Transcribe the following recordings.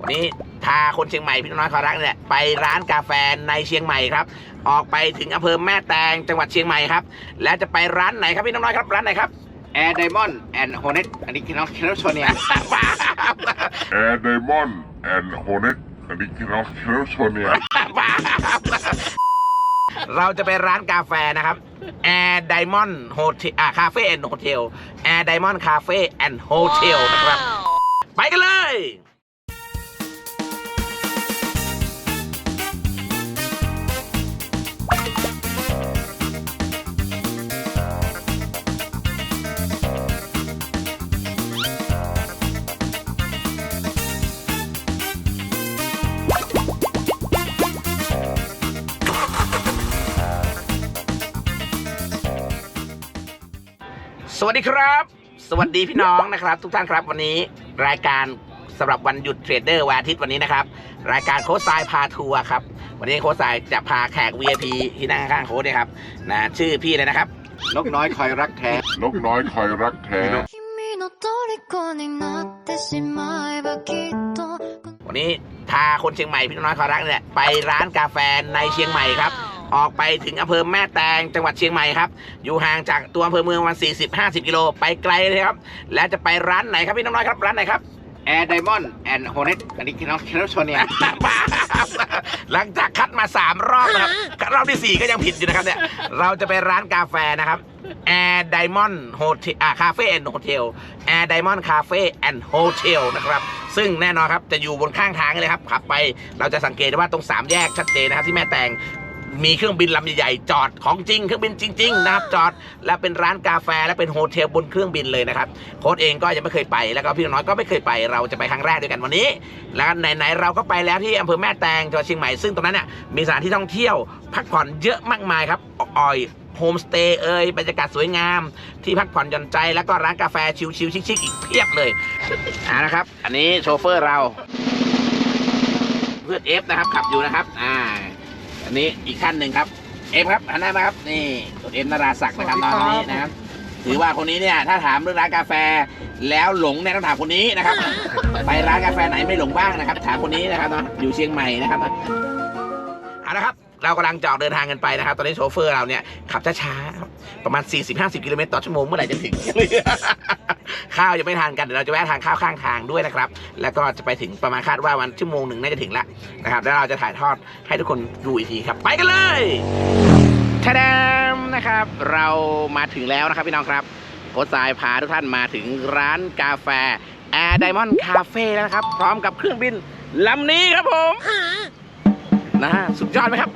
วันนี้พาคนเชียงใหม่พี่น้อยขอรักเนี่ยไปร้านกาแฟในเชียงใหม่ครับ ออกไปถึงอำเภอแม่แตงจังหวัดเชียงใหม่ครับ และจะไปร้านไหนครับพี่น้อยครับร้านไหนครับแอร์ไดมอนด์แอนด์โฮเนตอันนี้คือน้องแคลโชเนียแอร์ไดมอนด์แอนด์โฮเนตอันนี้คือน้องแคลโชเนียเราจะไปร้านกาแฟนะครับ Air Diamond Hotel อ่าคาเฟ่แอนด์โฮเทล Air Diamond Cafe and Hotel นะครับ ไปกันเลย สวัสดีครับ สวัสดีพี่น้องนะครับ ทุกท่านครับวันนี้รายการสำหรับวันหยุดเทรดเดอร์วันอาทิตย์วันนี้นะครับ รายการโค้ชทรายพาทัวร์ครับ วันนี้โค้ชทรายจะพาแขก VIP ที่นั่งข้างโค้ชนะครับนะชื่อพี่เลยนะครับ นกน้อยคอยรักแท้ นกน้อยคอยรักแท้วันนี้พาคนเชียงใหม่พี่น้อยคอยรักเนี่ยไปร้านกาแฟในเชียงใหม่ครับ ออกไปถึงอำเภอแม่แตงจังหวัดเชียงใหม่ครับ อยู่ห่างจากตัวอำเภอเมืองประมาณ40-50 กิโลไปไกลเลยครับ และจะไปร้านไหนครับพี่น้อยครับร้านไหนครับแอร์ไดมอนด์แอนด์โฮเนตอันนี้คือน้องแคลโชเนียหลังจากคัดมา 3 รอบนะครับรอบที่ 4 ก็ยังผิดอยู่นะครับเนี่ยเราจะไปร้านกาแฟนะครับ Air Diamond Hotel อ่าคาเฟ่แอนด์โฮเทล Air Diamond Cafe and Hotel นะครับ ซึ่งแน่นอนครับ จะอยู่บนข้างทางเลยครับขับไปเราจะสังเกตได้ว่าตรง 3 แยกชัดเจนนะครับที่แม่แตง มีเครื่องบินลำใหญ่ๆจอดของจริงเครื่องบินจริงๆนะครับจอด และเป็นร้านกาแฟและเป็นโฮเทลบนเครื่องบินเลยนะครับโค้ดเองก็ยังไม่เคยไปแล้วก็พี่น้อยก็ไม่เคยไปเราจะไปครั้งแรกด้วยกันวันนี้ แล้วไหนๆเราก็ไปแล้วที่อำเภอแม่แตงจังหวัดเชียงใหม่ซึ่งตรงนั้นเนี่ยมีสถานที่ท่องเที่ยว พักผ่อนเยอะมากมายครับออยโฮมสเตย์เอ่ยบรรยากาศสวยงาม ที่พักผ่อนหย่อนใจแล้วก็ร้านกาแฟชิลๆชิคๆอีกเพียบเลยอ่านะครับ อันนี้โชเฟอร์เรา เพื่อนเอฟนะครับขับอยู่นะครับ อ่า อันนี้อีกท่านหนึ่งครับ เอฟครับหันหน้ามาครับนี่ตัวเอฟนาราศักดิ์นะครับน้องคนนี้นะครับถือว่าคนนี้เนี่ยถ้าถามเรื่องร้านกาแฟ แล้วหลงเนี่ยต้องถามคนนี้นะครับ ไปร้านกาแฟไหนไม่หลงบ้างนะครับ ถามคนนี้นะครับเนาะอยู่เชียงใหม่นะครับเอาละครับ เรากำลังจะออกเดินทางกันไปนะครับ ตอนนี้โชเฟอร์เราเนี่ยขับช้าๆ ประมาณ 40-50 กิโลเมตรต่อชั่วโมงเมื่อไหร่จะถึง ข้าวยังไม่ทานกัน เดี๋ยวเราจะแวะทานข้าวข้างทางด้วยนะครับ แล้วก็จะไปถึงประมาณคาดว่าวันชั่วโมงหนึ่งน่าจะถึงละนะครับ แล้วเราจะถ่ายทอดให้ทุกคนดูอีกทีครับ ไปกันเลยทะดามนะครับ เรามาถึงแล้วนะครับพี่น้องครับโค้ชทรายพาทุกท่านมาถึงร้านกาแฟ Air Diamond Cafe แล้วนะครับ พร้อมกับเครื่องบินลำนี้ครับผมนะฮะสุดยอดไหมครับ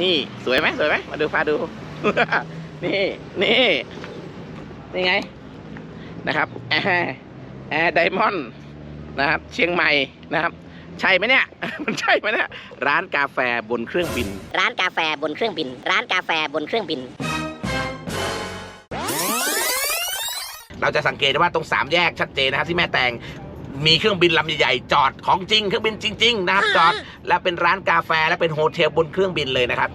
นี่สวยไหมสวยไหมมาดูพาดู นี่นี่นี่ไงนะครับแอร์แอร์ไดมอนด์นะครับเชียงใหม่นะครับ ใช่ไหมเนี่ย มันใช่ไหมเนี่ยร้านกาแฟบนเครื่องบิน ร้านกาแฟบนเครื่องบิน ร้านกาแฟบนเครื่องบิน เราจะสังเกตได้ว่าตรงสามแยกชัดเจนนะครับที่แม่แตง มีเครื่องบินลำใหญ่ๆจอดของจริงเครื่องบินจริงๆนะครับจอดและเป็นร้านกาแฟและเป็นโฮเทลบนเครื่องบินเลยนะครับ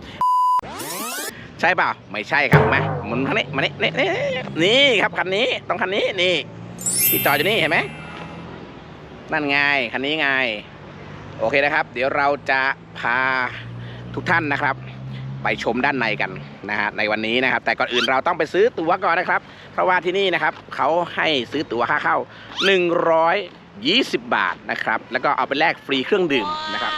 ใช่เปล่าไม่ใช่ครับมาหมุนคันนี้มานี่นี่นี่นี่ครับคันนี้ต้องคันนี้นี่ที่จอดอยู่นี่เห็นไหมนั่นไงคันนี้ไงโอเคนะครับ เดี๋ยวเราจะพาทุกท่านนะครับ ไปชมด้านในกันนะฮะในวันนี้นะครับ แต่ก่อนอื่นเราต้องไปซื้อตั๋วก่อนนะครับ เพราะว่าที่นี่นะครับเขาให้ซื้อตั๋วค่าเข้า 20 บาทนะครับ แล้วก็เอาไปแลกฟรีเครื่องดื่มนะครับ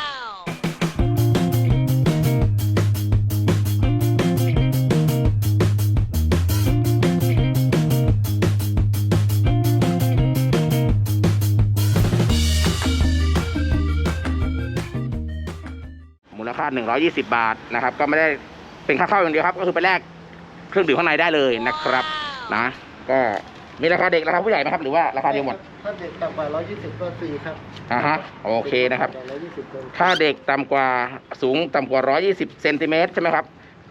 มูลค่า 120 บาทนะครับ ก็ไม่ได้เป็นค่าเข้าอย่างเดียวครับ ก็คือไปแลกเครื่องดื่มข้างในได้เลยนะครับ นะ ก็ มีราคาเด็กราคาผู้ใหญ่ไหมครับ หรือว่าราคาเดียวหมด ถ้าเด็กต่ำกว่า 120ก็ฟรีครับอ่าฮะโอเคนะครับ120ก็ถ้าเด็กต่ำกว่าสูงต่ำกว่า 120เซนติเมตรใช่ไหมครับ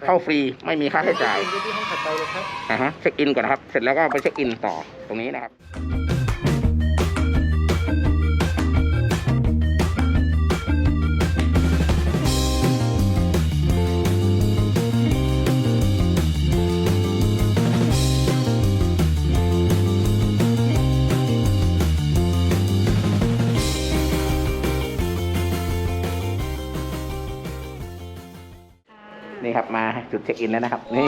เข้าฟรีไม่มีค่าใช้จ่ายเช็คอินที่ห้องถัดไปเลยครับ อ่าฮะเช็คอินก่อนนะครับ เสร็จแล้วก็ไปเช็คอินต่อตรงนี้นะครับ เช็คอินแล้วนะครับนี่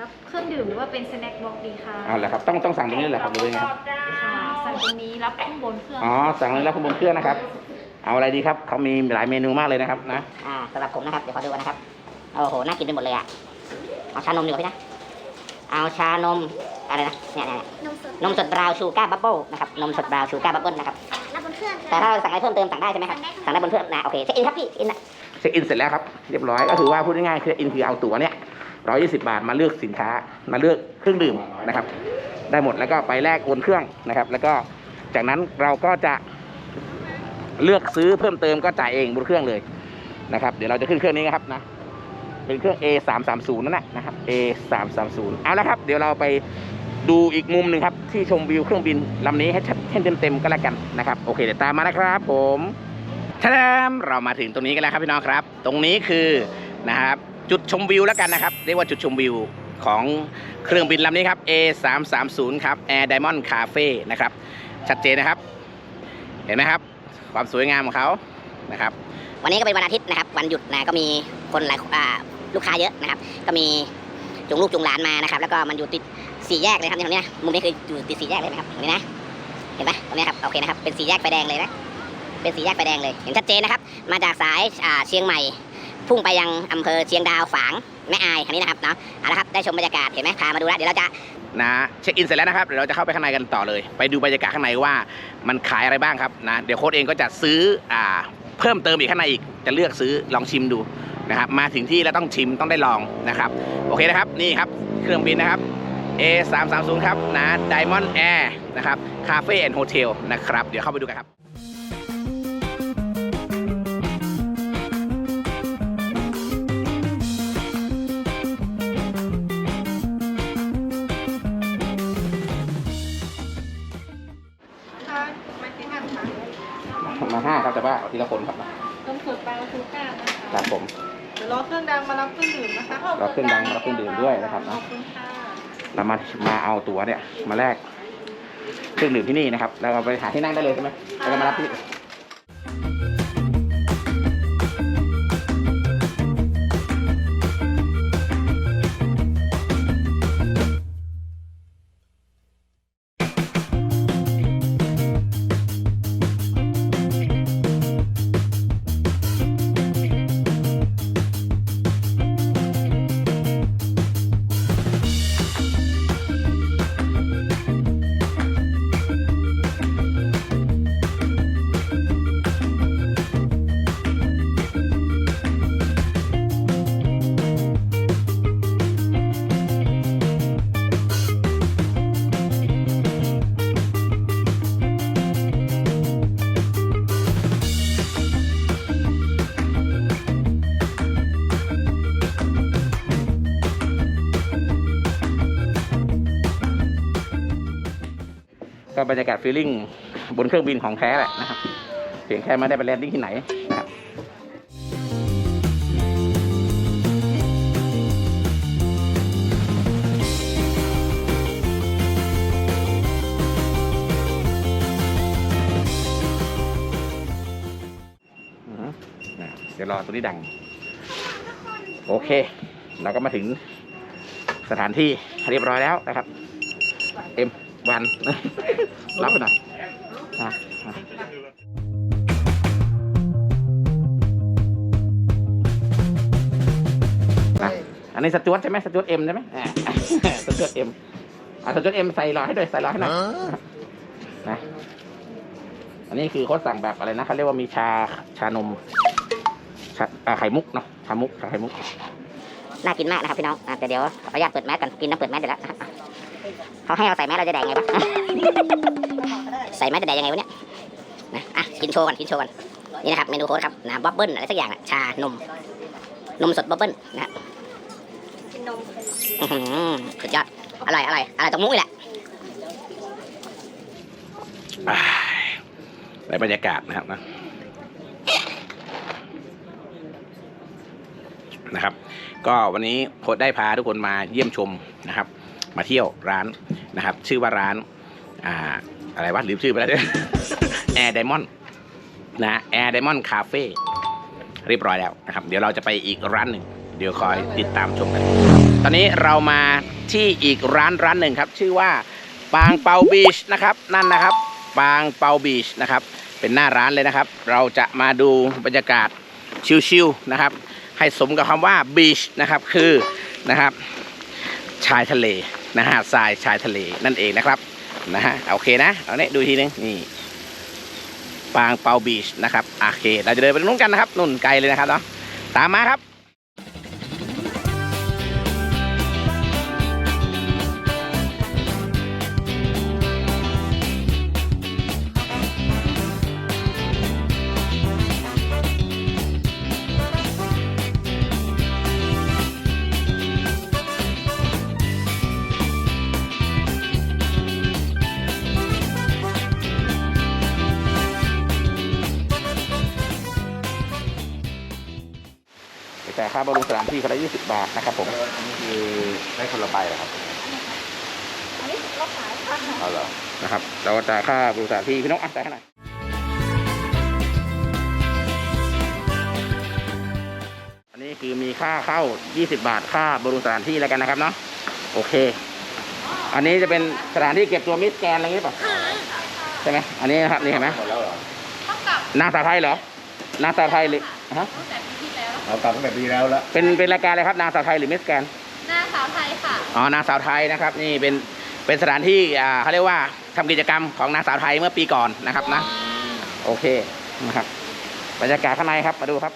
รับเครื่องดื่มหรือว่าเป็นสแน็คบ็อกดีค่ะเอาละครับต้องต้องสั่งตรงนี้เลยเหรอครับหรือว่าไงครับค่ะสั่งตรงนี้รับข้างบนเครื่องอ๋อสั่งเลยแล้วคุณบนเครื่องนะครับ เอาอะไรดีครับเขามีหลายเมนูมากเลยนะครับนะอ่าสำหรับผมนะครับเดี๋ยวขอดูกันนะครับโอ้โหน่ากินไปหมดเลยอะเอาชานมดีกว่าพี่นะเอาชานมอะไรนะเนี่ยเนี่ยเนี่ยนมสดนมสดบราวน์ชูการ์บับเบิ้ลนะครับนมสดบราวน์ชูการ์บับเบิ้ลนะครับรับบนเครื่องแต่ถ้าเราสั่งอะไรเพิ่มเติมสั่งได้ใช่ไหมครับสั่งได้บนเครื่องนะโอเคเช็คอินครับพี่อินนะ เช็คอินเสร็จแล้วครับเรียบร้อยก็ถือว่าพูดง่ายๆคืออินคือเอาตั๋วเนี่ยร้อยี่สิบาทมาเลือกสินค้ามาเลือกเครื่องดื่มนะครับ ได้หมดแล้วก็ไปแลกโอนเครื่องนะครับ แล้วก็จากนั้นเราก็จะเลือกซื้อเพิ่มเติมก็จ่ายเองบนเครื่องเลยนะครับ เดี๋ยวเราจะขึ้นเครื่องนี้นะครับนะเป็นเครื่อง A 3 3 0นั่นแหละนะครับ A 3 3 0เอาละครับ เดี๋ยวเราไปดูอีกมุมหนึ่งครับ ที่ชมวิวเครื่องบินลำนี้ให้ชัดให้เต็มๆก็แล้วกันนะครับ โอเคเดี๋ยวตามมานะครับผม ทะดามเรามาถึงตรงนี้กันแล้วครับพี่น้องครับ ตรงนี้คือนะครับจุดชมวิวแล้วกันนะครับ เรียกว่าจุดชมวิวของเครื่องบินลำนี้ครับ A 3 3 0 ครับ Air Diamond Cafe นะครับ ชัดเจนนะครับ เห็นไหมครับ ความสวยงามของเขานะครับ วันนี้ก็เป็นวันอาทิตย์นะครับ วันหยุดนะก็มีคนหลายลูกค้าเยอะนะครับ ก็มีจุงลูกจุงหลานมานะครับ แล้วก็มันอยู่ติดสี่แยกเลยครับนี่ตรงนี้นะมุมนี้คืออยู่ติดสี่แยกเลยไหมครับนี้นะเห็นไหมตรงนี้ครับโอเคนะครับเป็นสี่แยกไฟแดงเลยนะ เป็นสีแยกไฟแดงเลยเห็นชัดเจนนะครับ มาจากสายเชียงใหม่ พุ่งไปยังอำเภอเชียงดาวฝางแม่อายอันนี้นะครับเนาะเอาละครับได้ชมบรรยากาศเห็นไหมพามาดูแล้วเดี๋ยวเราจะนะเช็คอินเสร็จแล้วนะครับเดี๋ยวเราจะเข้าไปข้างในกันต่อเลย ไปดูบรรยากาศข้างในว่ามันขายอะไรบ้างครับนะเดี๋ยวโค้ดเองก็จะซื้ออ่าเพิ่มเติมอีกข้างในอีกจะเลือกซื้อลองชิมดูนะครับมาถึงที่แล้วต้องชิมต้องได้ลองนะครับโอเคนะครับนี่ครับเครื่องบินนะครับ A 3 3 0 ครับนะ Diamond Air นะครับ Cafe and Hotel นะครับ เดี๋ยวเข้าไปดูกันครับ ทีละคนครับต้มสดปลาชูก้านะคะครับผมเดี๋ยวรอเครื่องดังมารับเครื่องดื่มนะคะรอเครื่องดังมารับเครื่องดื่มด้วยนะครับขอบคุณค่ะเรามามาเอาตั๋วเนี่ยมาแลกเครื่องดื่มที่นี่นะครับแล้วเราไปหาที่นั่งได้เลยใช่ไหมแล้วก็มารับที่ บรรยากาศฟีลลิ่งบนเครื่องบินของแท้แหละนะครับเพียงแค่ไม่ได้ไปแลนดิ้งที่ไหนนะครับเดี๋ยวรอตัวนี้ดัง โอเค เราก็มาถึงสถานที่เรียบร้อยแล้วนะครับ วันรับไปหน่อยอะอะนะอันนี้สจวตใช่ไหมสจวตเอ็มใช่ไหมอ่าสจวตเอ็มอะสจวตเอ็มใส่หลอดให้ด้วยใส่หลอดให้หน่อยนะอันนี้คือเขาสั่งแบบอะไรนะเขาเรียกว่ามีชาชานมชาอ่าไข่มุกเนาะชามุกชาไข่มุก น่ากินมากนะครับพี่น้องอะแต่เดี๋ยวขออนุญาตเปิดแมสกันกินน้ำเปิดแมสเดี๋ยวแล้ว เขาให้เราใส่แมสเราจะแดกไงวะ ใส่แมสจะแดกยังไงวะเนี่ยนะอะกินโชว์ก่อนกินโชว์ก่อนนี่นะครับเมนูโค้ดครับนะบับเบิ้ลอะไรสักอย่างอะชานมนมสดบับเบิ้ลนะฮะอื้อหือสุดยอดอร่อยอร่อยอร่อยตรงมุ้ยแหละอ่าได้บรรยากาศนะครับนะนะครับ ก็วันนี้โพสต์ได้พาทุกคนมาเยี่ยมชมนะครับ มาเที่ยวร้านนะครับ ชื่อว่าร้านอ่าอะไรวะลืมชื่อไปแล้วด้วย Air Diamond นะ Air Diamond Cafe เรียบร้อยแล้วนะครับ เดี๋ยวเราจะไปอีกร้านหนึ่งเดี๋ยวคอยติดตามชมกัน ตอนนี้เรามาที่อีกร้านร้านหนึ่งครับ ชื่อว่าปางเปาบีชนะครับ นั่นนะครับ ปางเปาบีชนะครับ เป็นหน้าร้านเลยนะครับ เราจะมาดูบรรยากาศชิลๆนะครับ ให้สมกับคำว่าบีชนะครับ คือนะครับ ชายทะเล นะฮะทรายชายทะเลนั่นเองนะครับนะฮะโอเคนะเอาเนี่ยดูอีกทีนึงนี่ปางเปาบีชนะครับโอเค เราจะเดินไปตรงนู้นกันนะครับนุ่นไกลเลยนะครับเนาะตามมาครับ แต่ค่าบำรุงสถานที่คนละ20บาทนะครับผมนี่คือได้คนละใบเหรอครับอันนี้เราขายค่ะเอาเหรอนะครับเราก็จ่ายค่าบำรุงสถานที่พี่น้องอะจ่ายให้หน่อยอันนี้คือมีค่าเข้า 20 บาท ค่าบำรุงสถานที่แล้วกันนะครับเนาะโอเค อันนี้จะเป็นสถานที่เก็บตัวมิสแกนอะไรอย่างงี้ป่ะใช่ไหมอันนี้นะครับนี่เห็นไหมหมดแล้วเหรอ ต้องกลับ นางสาวไทยเหรอนางสาวไทยหรือฮะ ตั้งแต่ปีที่แล้ว เอากลับตั้งแต่ปีแล้วละเป็นเป็นรายการอะไรครับนางสาวไทยหรือมิสแกนหน้าสาวไทยค่ะ อ๋อนางสาวไทยนะครับนี่เป็นเป็นสถานที่อ่าเขาเรียกว่าทำกิจกรรมของนางสาวไทยเมื่อปีก่อนนะครับนะ โอเคนะครับบรรยากาศข้างในครับมาดูครับ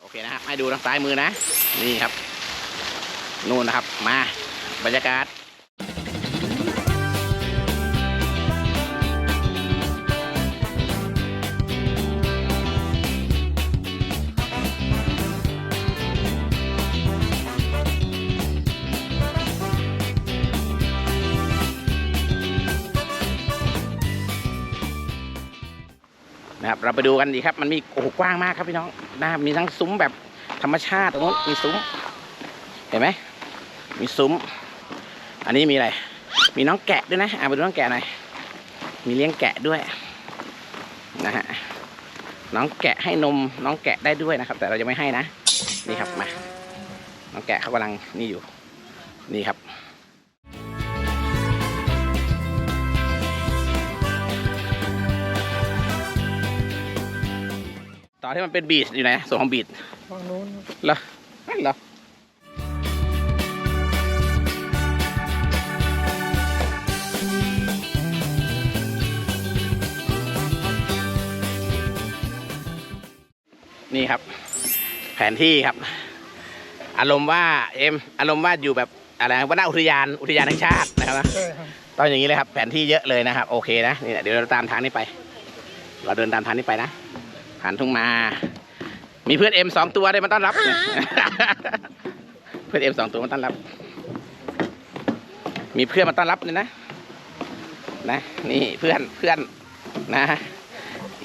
โอเคนะครับให้ดูทางซ้ายมือนะ นี่ครับ นู่นนะครับมาบรรยากาศ เราไปดูกันดีครับ มันมีโอ้โหกว้างมากครับพี่น้องนะมีทั้งซุ้มแบบธรรมชาติตรงนู้นมีซุ้ม เห็นไหมมีซุ้ม อันนี้มีอะไร มีน้องแกะด้วยนะอะไปดูน้องแกะหน่อยมีเลี้ยงแกะด้วยนะฮะน้องแกะให้นมน้องแกะได้ด้วยนะครับ แต่เราจะไม่ให้นะ นี่ครับมา น้องแกะเขากำลังนี่อยู่ นี่ครับ ต่อที่มันเป็นบีชอยู่ไหนส่วนของบีชฝั่งนู้นเหรอนั่นเหรอนี่ครับ แผนที่ครับ อารมณ์ว่าเอ็มอารมณ์ว่าอยู่แบบอะไรวนาอุทยานอุทยานแห่งชาตินะครับนะใช่ครับต้องอย่างนี้เลยครับ แผนที่เยอะเลยนะครับ โอเคนะนี่แหละเดี๋ยวเราตามทางนี้ไป เราเดินตามทางนี้ไปนะ ผ่านทุ่งนามีเพื่อนเอ็มสองตัวเลยมาต้อนรับ เพื่อนเอ็มสองตัวมาต้อนรับ มีเพื่อนมาต้อนรับเลยนะ นะ นี่เพื่อนเพื่อนนะ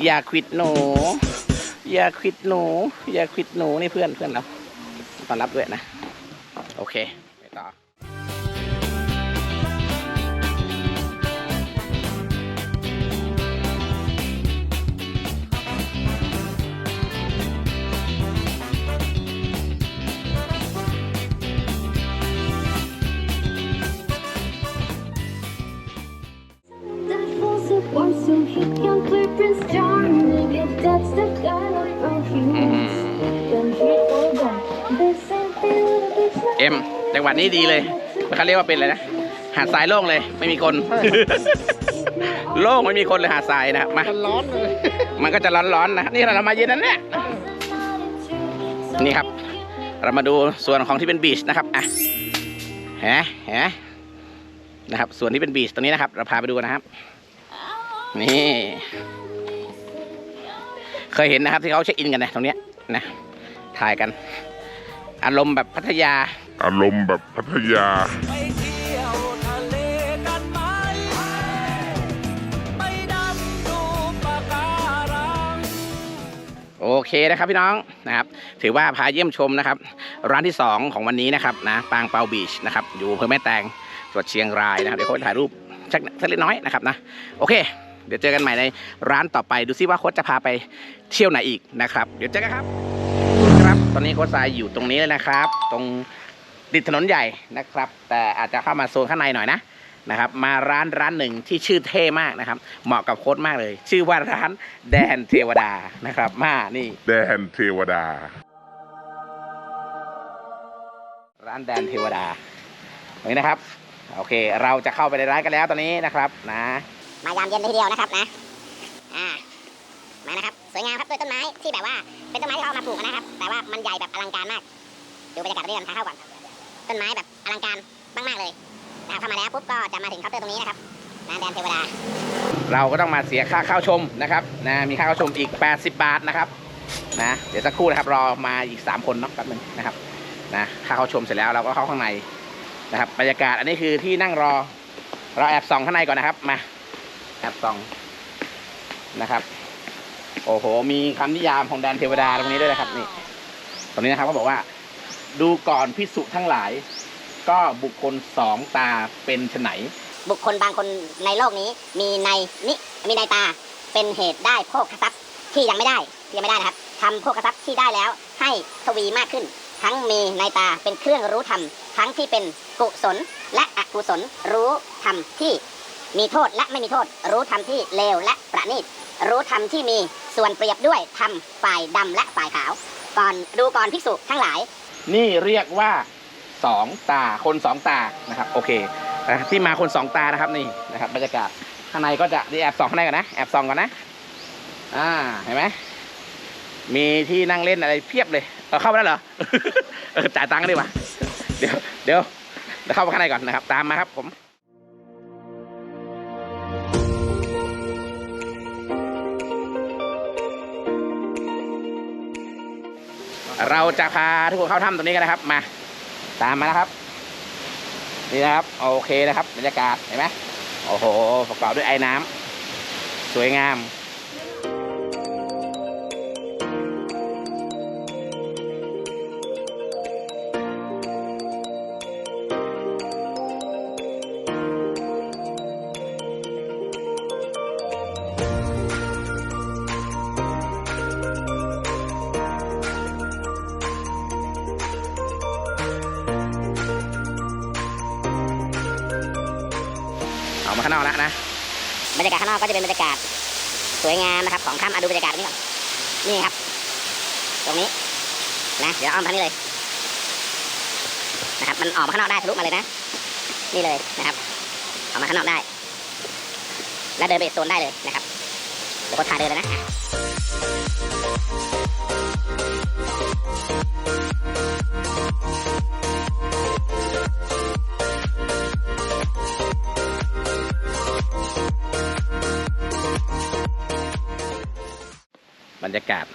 อย่าควิดหนู อย่าควิดหนู อย่าควิดหนูนี่เพื่อนเพื่อนเราต้อนรับด้วยนะ โอเค เอ็มจังหวัดนี้ดีเลยเขาเรียกว่าเป็นอะไรนะ หาดทรายโล่งเลย ไม่มีคน โล่งไม่มีคนเลยหาดทรายนะครับมามันร้อนเลยมันก็จะร้อนๆนะนี่เรามาเย็นนั้นเนี่ยนี่ครับ เรามาดูส่วนของที่เป็นบีชนะครับอะแหมแหมนะครับส่วนที่เป็นบีชตรงนี้นะครับ เราพาไปดูกันนะครับ นี่ เคยเห็นนะครับที่เขาเช็คอินกันนะตรงเนี้ยนะ ถ่ายกัน อารมณ์แบบพัทยา อารมณ์แบบพัทยาโอเคนะครับพี่น้องนะครับถือว่าพาเยี่ยมชมนะครับ ร้านที่ 2 ของวันนี้นะครับนะปางเปาบีชนะครับอยู่อำเภอแม่แตงจังหวัดเชียงรายนะครับเดี๋ยวเขาถ่ายรูปสักเล็กน้อยนะครับนะโอเค เดี๋ยวเจอกันใหม่ในร้านต่อไป ดูซิว่าโค้ชจะพาไปเที่ยวไหนอีกนะครับ เดี๋ยวเจอกันครับครับตอนนี้โค้ชทรายอยู่ตรงนี้เลยนะครับ ตรงติดถนนใหญ่นะครับ แต่อาจจะเข้ามาโซนข้างในหน่อยนะนะครับมาร้านร้านหนึ่งที่ชื่อเท่มากนะครับ เหมาะกับโค้ชมากเลย ชื่อว่าร้านแดนเทวดานะครับ มานี่ แดนเทวดา ร้านแดนเทวดาตรงนี้นะครับ โอเค เราจะเข้าไปในร้านกันแล้วตอนนี้นะครับนะ มายามเย็นเลยทีเดียวนะครับนะอ่ามานะครับสวยงามครับด้วยต้นไม้ที่แบบว่าเป็นต้นไม้ที่เขาเอามาปลูกนะครับ แต่ว่ามันใหญ่แบบอลังการมากดูบรรยากาศตรงนี้กันทางเข้าก่อนต้นไม้แบบอลังการมากๆเลยนะครับเข้ามาแล้วปุ๊บก็จะมาถึงเคาน์เตอร์ตรงนี้นะครับนะแดนเทวดา เราก็ต้องมาเสียค่าเข้าชมนะครับนะมีค่าเข้าชมอีก 80 บาทนะครับนะเดี๋ยวสักครู่นะครับรอมาอีก 3 คนเนาะแป๊บหนึงนะครับนะค่าเข้าชมเสร็จแล้วเราก็เข้าข้างในนะครับบรรยากาศอันนี้คือที่นั่งรอเราแอบส่องข้างในก่อนนะครับมา แอบส่องนะครับ โอ้โห มีคำนิยามของแดนเทวดาตรงนี้ด้วยนะครับนี่ตรงนี้นะครับเขาบอกว่า ดูก่อนพิสุทั้งหลาย ก็บุคคลสองตาเป็นไฉนบุคคลบางคนในโลกนี้ มีในนิมีในตาเป็นเหตุได้โภคทรัพย์ที่ยังไม่ได้ที่ยังไม่ได้นะครับทำโภคทรัพย์ที่ได้แล้ว ให้ทวีมากขึ้น ทั้งมีในตาเป็นเครื่องรู้ธรรมทั้งที่เป็นกุศลและอกุศลรู้ธรรมที่ มีโทษและไม่มีโทษ รู้ธรรมที่เลวและประณีต รู้ธรรมที่มีส่วนเปรียบด้วยธรรมฝ่ายดำและฝ่ายขาว ก่อนดูก่อนภิกษุทั้งหลาย นี่เรียกว่าสองตาคนสองตานะครับ โอเคนะที่มาคนสองตานะครับนี่นะครับบรรยากาศข้างในก็จะนี่แอบส่องข้างในก่อนนะแอบส่องก่อนนะอ่าเห็นไหมมีที่นั่งเล่นอะไรเพียบเลยเออเข้ามาแล้วเหรอเออจ่ายตังค์กันดีกว่าเดี๋ยวเดี๋ยวเดี๋ยวเข้าไปข้างในก่อนนะครับ ตามมาครับผม เราจะพาทุกคนเข้าถ้ำตรงนี้กันนะครับ มา ตามมานะครับ นี่นะครับ โอเคนะครับบรรยากาศเห็นไหมโอ้โหประกอบด้วยไอ้น้ำสวยงามากาศข้างนอกก็จะเป็นบรรยากาศสวยงามนะครับ ของถ้ำอะดูบรรยากาศตรงนี้ก่อนนี่ครับ ตรงนี้นะเดี๋ยวอ้อมทางนี้เลยนะครับ มันออกมาข้างนอกได้ทะลุมาเลยนะ นี่เลยนะครับออกมาข้างนอกได้ แล้วเดินไปโซนได้เลยนะครับเดี๋ยวก็พาเดินเลยนะ รรยากาศ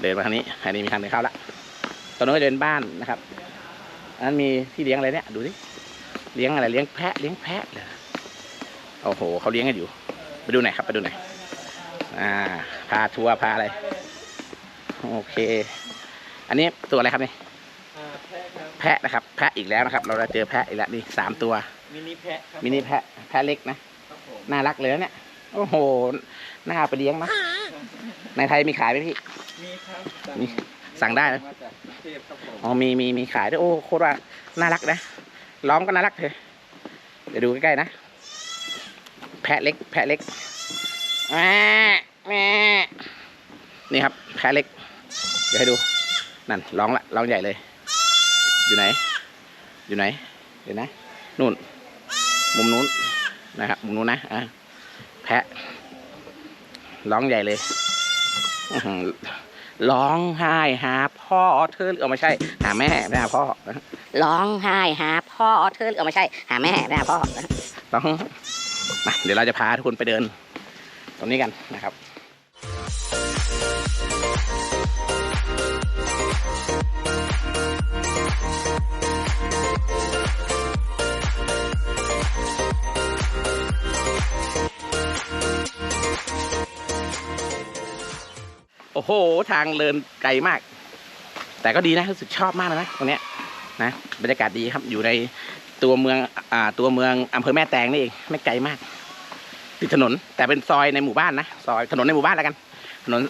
เดินมาทางนี้อันนี้มีทางเดินเข้าละตรงนู้นก็จะเป็นบ้านนะครับอันนั้นมีที่เลี้ยงอะไรเนี่ยดูสิเลี้ยงอะไรเลี้ยงแพะเลี้ยงแพะเหรอโอ้โหเขาเลี้ยงกันอยู่ ไปดูหน่อยครับไปดูหน่อยอ่าพาทัวร์พาอะไรโอเค อันนี้ตัวอะไรครับนี่อ่าแพะครับแพะนะครับ แพะอีกแล้วนะครับ เราจะเจอแพะอีกแล้วนี่สามตัวมินิแพะครับมินิแพะแพะเล็กนะครับผมน่ารักเลยนะเนี่ยโอ้โหน่าเอาไปเลี้ยงนะ ในไทยมีขายไหมพี่ มีครับมีสั่งได้นะ มาจากกรุงเทพครับผม อ๋อมีมีมีขายด้วยโอ้โคตรว่าน่ารักนะร้องก็น่ารักเธอเดี๋ยวดูใกล้ๆนะ แพะเล็ก แพะเล็กแม่แม่นี่ครับ แพะเล็ก เดี๋ยวให้ดู นั่นร้องละร้องใหญ่เลย อยู่ไหน อยู่ไหน เดี๋ยวนะนู่น มุมนู้นนะครับมุมนู้นนะอะแพะ ร้องใหญ่เลยอื้อหือร้องไห้หาพ่อเธอหรือเอาไม่ใช่ หาแม่ไม่หาพ่อร้องไห้หาพ่อเธอเอาไม่ใช่ หาแม่ไม่หาพ่อร้องมาเดี๋ยวเราจะพาทุกคนไปเดิน ตรงนี้กันนะครับ โอ้โห ทางเดินไกลมาก แต่ก็ดีนะรู้สึกชอบมากเลยนะตรงเนี้ยนะบรรยากาศดีครับอยู่ในตัวเมืองอ่าตัวเมืองอำเภอแม่แตงนี่เองไม่ไกลมาก ติดถนนแต่เป็นซอยในหมู่บ้านนะซอยถนนในหมู่บ้านแล้วกัน ถนน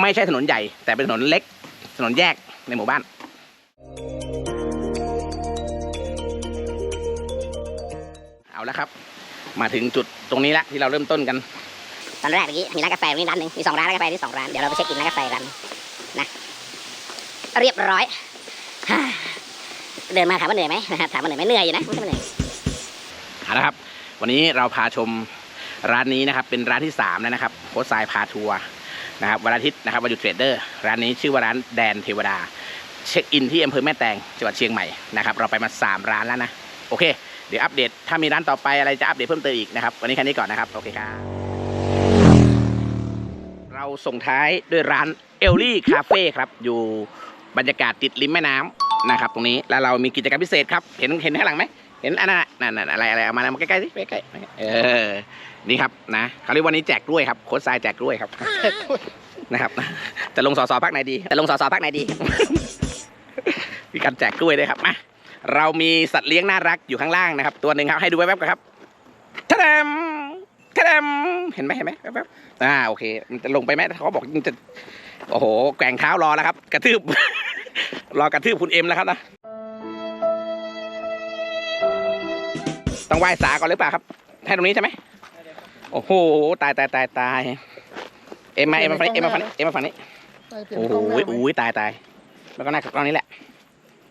ไม่ใช่ถนนใหญ่ แต่เป็นถนนเล็ก ถนนแยกในหมู่บ้านเอาละครับ มาถึงจุดตรงนี้ละที่เราเริ่มต้นกัน ตอนแรกเมื่อกี้มีร้านกาแฟตรงนี้ร้านหนึ่งมีสองร้านร้านกาแฟที่สองร้านเดี๋ยวเราไปเช็คอินร้านกาแฟกันนะเรียบร้อยเดินมาถามว่าเหนื่อยไหมนะครับถามว่าเหนื่อยไหมเหนื่อยอยู่นะไม่เหนื่อยเอาละครับ วันนี้เราพาชมร้านนี้นะครับ เป็นร้านที่3แล้วนะครับโค้ชทรายพาทัวร์นะครับวันอาทิตย์นะครับวันหยุดเทรดเดอร์ร้านนี้ชื่อว่าร้านแดนเทวดา เช็คอินที่อำเภอแม่แตงจังหวัดเชียงใหม่นะครับเราไปมา 3 ร้านแล้วนะ โอเค เดี๋ยวอัปเดตถ้ามีร้านต่อไปอะไรจะอัปเดตเพิ่มเติมอีกนะครับวันนี้แค่นี้ก่อนนะครับโอเคครับ เราส่งท้ายด้วยร้านเอลลี่คาเฟ่ครับ อยู่บรรยากาศติดริมแม่น้ำนะครับ ตรงนี้แล้วเรามีกิจกรรมพิเศษครับ เห็นเห็นข้างหลังไหมเห็นอันนั้นนั่นนั่นอะไรอะไรเอามาเอามาใกล้ๆสิใกล้ๆเออนี่ครับนะเขาเรียกวันนี้แจกกล้วยครับโค้ชทรายแจกกล้วยครับนะครับจะลงสอสอพักไหนดีแต่ลงสอสอพักไหนดี มีการแจกกล้วยด้วยครับมาเรามีสัตว์เลี้ยงน่ารักอยู่ข้างล่างนะครับ ตัวหนึ่งครับให้ดูแวบๆกันครับทะเดม เดมเห็นไหมเห็นไหมแวบๆอ่าโอเค มันจะลงไปไหมเขาบอกมันจะโอ้โหแกว่งเท้ารอแล้วครับ กระทืบ รอกระทืบคุณเอ็มแล้วครับนะต้องไหว้สาก่อนหรือเปล่าครับให้ตรงนี้ใช่ไหมโอ้โหตายตายตายตายเอ็มมาเอ็มมาฝั่งนี้เอ็มมาฝั่งนี้เอ็มมาฝั่งนี้โอ้โหอุ้ยตายตายแล้วก็น่ากล้องนี้แหละ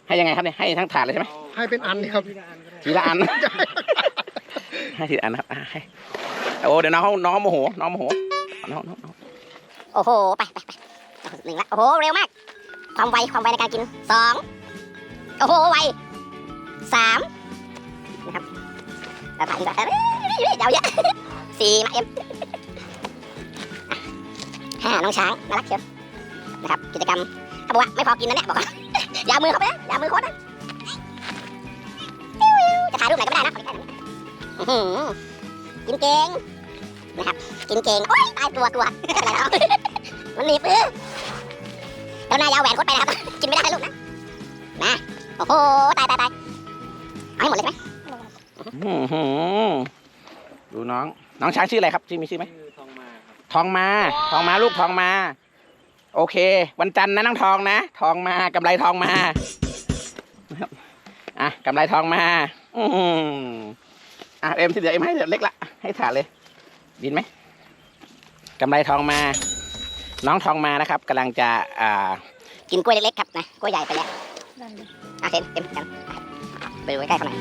ให้ยังไงครับเนี่ยให้ทั้งถาดเลยใช่ไหมให้เป็นอันเลยครับทีละอันให้ทีละอันนะครับอะให้ โอ้เดี๋ยวน้องน้องโมโหน้องโมโหน้องน้องน้องโอ้โหไปไปไปหนึ่งละโอ้โหเร็วมาก ความไวความไวในการกินสองโอ้โหไวสามนะครับแล้วถ่ายดีกว่าเอ้ยยาวเยอะสี่มาเอ็มห้าน้องช้างน่ารักเชียวนะครับกิจกรรมเขาบอกว่าไม่พอกินนะเนี่ยบอกว่าอย่ามือเข้าไปนะอย่ามือโคตรนะจะถ่ายรูปไหนก็ไม่ได้นะหืมกินเก่ง นะครับกินเก่งโอ๊ยตายตัวตัวอะไรแล้วมันหนีบมือแล้วนายเอาแหวนโคตรไปนะครับ กินไม่ได้ลูกนะนะโอ้โหตายตายตายเอาให้หมดเลยไหมอื้อหือดูน้อง น้องช้างชื่ออะไรครับชื่อมีชื่อไหมชื่อทองมาครับทองมาทองมาลูกทองมา โอเค วันจันทร์นะน้องทองนะ ทองมากำไรทองมานะครับอะกำไรทองมา อืมอะเอ็มที่เหลือเอ็มให้เหลือเล็กละให้ถาดเลย ดินไหมกำไรทองมา น้องทองมานะครับกำลังจะอ่ากินกล้วยเล็กๆครับนะกล้วยใหญ่ไปแล้วอะเห็นเต็มกันไปดูใกล้ๆเขาหน่อย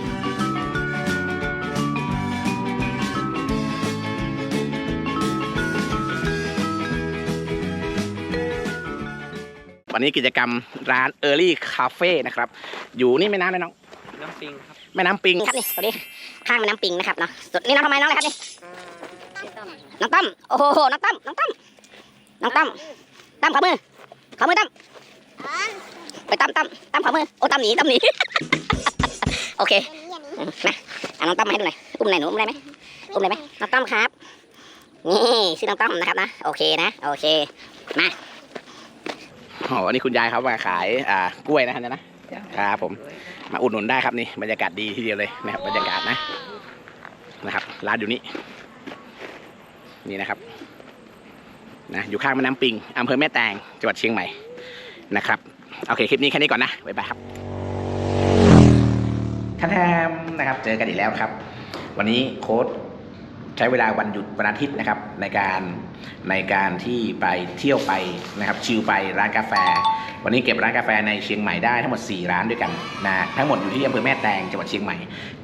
วันนี้กิจกรรมร้าน Early Cafe นะครับ อยู่นี่แม่น้ำเลยน้องน้ำปิงครับแม่น้ำปิงนี่ครับนี่ตัวนี้ข้างแม่น้ำปิงนะครับเนาะสุดนี่น้องทำไมน้องอะไรครับนี่ น้องต้อมโอ้โหน้องต้อมน้องต้อมน้องต้อมต้อมขอมือขอมือต้อมไปต้อมต้อมต้อมขอมือโอ้ต้อมหนีต้อมหนีโอเคอืมนะเอาน้องต้อมมาให้ดูหน่อยอุ้มหน่อยหนูอุ้มได้ไหมอุ้มได้ไหมน้องต้อมครับนี่ชื่อน้องต้อมนะครับนะโอเคนะโอเคมาโอ้โหนี่คุณยายเขามาขายอ่ากล้วยนะฮะนะครับผมมาอุดหนุนได้ครับนี่บรรยากาศดีทีเดียวเลยนะครับบรรยากาศนะนะครับร้านอยู่นี่ นี่นะครับนะอยู่ข้างแม่น้ำปิงอำเภอแม่แตงจังหวัดเชียงใหม่นะครับโอเคคลิปนี้แค่นี้ก่อนนะบ๊ายบายครับท่านแทมนะครับเจอกันอีกแล้วครับ วันนี้โค้ดใช้เวลาวันหยุดวันอาทิตย์นะครับ ในการในการที่ไปเที่ยวไปนะครับ ชิลไปร้านกาแฟ วันนี้เก็บร้านกาแฟในเชียงใหม่ได้ทั้งหมด 4 ร้านด้วยกันนะทั้งหมดอยู่ที่อำเภอแม่แตงจังหวัดเชียงใหม่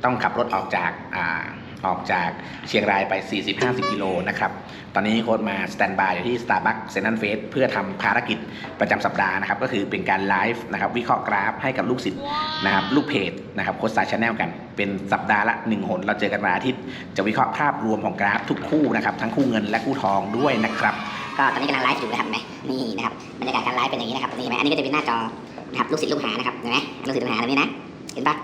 ต้องขับรถออกจากอ่า ออกจากเชียงรายไป 40-50 กิโลนะครับ ตอนนี้โค้ดมาสแตนบายอยู่ที่ Starbucks c e n t r a l Face เพื่อทำภารกิจประจำสัปดาห์นะครับ ก็คือเป็นการไลฟ์นะครับวิเคราะห์กราฟให้กับลูกศิษย์นะครับลูกเพจนะครับโค้ดสายชาแนลกัน เป็นสัปดาห์ละ1หน เราเจอกันวันอาทิตย์จะวิเคราะห์ภาพรวมของกราฟทุกคู่นะครับทั้งคู่เงินและคู่ทองด้วยนะครับก็ตอนนี้กำลังไลฟ์อยู่นะครับไหมนี่นะครับบรรยากาศการไลฟ์เป็นอย่างนี้นะครับนี่ไหมอันนี้ก็จะเป็นหน้าจอนะครับลูกศิษย์ลูกหานะครับเห็นไหมลูกศิษย์ลูกหาตรงนี้นะเห็นปะ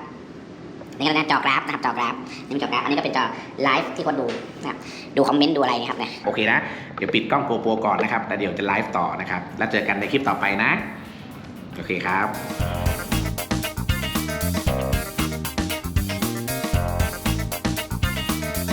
นี่ก็เป็นหน้าจอกราฟนะครับจอกราฟนี่เป็นจอกราฟอันนี้ก็เป็นจอไลฟ์ที่คนดูนะครับดูคอมเมนต์ดูอะไรนะครับนะโอเคนะ เดี๋ยวปิดกล้องโกโปรก่อนนะครับแล้วเดี๋ยวจะไลฟ์ต่อนะครับ แล้วเจอกันในคลิปต่อไปนะ โอเคครับ